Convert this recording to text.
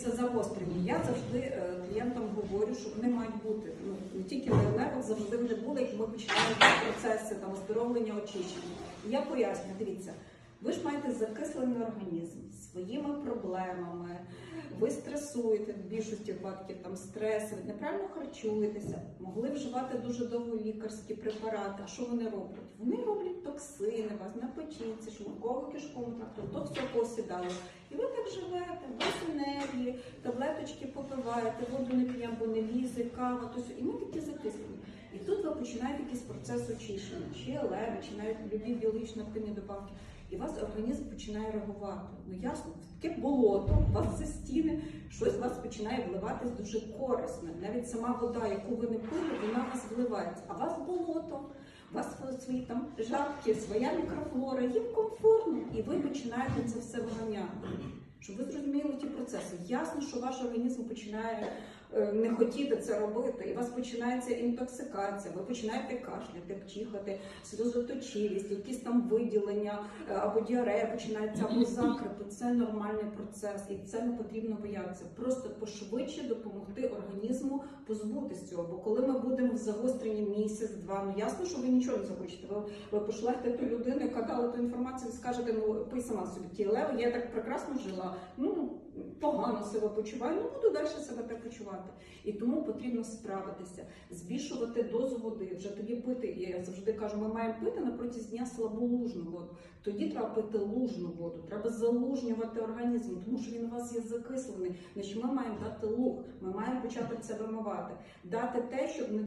Дивіться, загострення. Я завжди е, клієнтам говорю, що вони мають бути ну не тільки нервах, завжди вони були, як ми починаємо процеси там оздоровлення, очищення. І я поясню, дивіться, ви ж маєте закислений організм своїми проблемами. Ви стресуєте в більшості випадків там стреси, ви неправильно харчуєтеся, могли вживати дуже довго лікарські препарати. А що вони роблять? Вони роблять токсини вас на печінці, шлунково кишковому тракту, то все посідало. І ви так енергії, таблеточки попиваєте, воду не п'ємо, бо не лізе, кава, то все. І ми такі закислені. І тут ви починаєте якийсь процес очищення, чи елеми, чи навіть любі біологічно активні добавки. І вас організм починає реагувати. Ну ясно, таке болото, у вас за стіни, щось у вас починає вливатись дуже корисне. Навіть сама вода, яку ви не пили, вона у вас вливається. А у вас болото, у вас свої там жабки, своя мікрофлора, їм комфортно, і ви починаєте це все виганяти. Щоб ви зрозуміли ті процеси. Ясно, що ваш організм починає не хотіти це робити, і у вас починається інтоксикація, ви починаєте кашляти, чихати, сльозоточивість, якісь там виділення е, або діарея починається, або закрипи. Це нормальний процес, і це не потрібно боятися. Просто пошвидше допомогти організму позбутися цього. Бо коли ми будемо в загостренні місяць-два, ну ясно, що ви нічого не захочете. Ви, ви пошлете ту людину, яка дала ту інформацію, і скажете, ну пий сама собі ті леви, я так прекрасно жила. Ну погано себе почуваю, ну буду далі себе так почувати. І тому потрібно справитися, збільшувати дозу води, вже тоді пити. Я завжди кажу, ми маємо пити на протязі дня слаболужну воду. Тоді треба пити лужну воду, треба залужнювати організм, тому що він у вас є закислений. Значить, ми маємо дати луг, ми маємо почати це вимивати, дати те, щоб не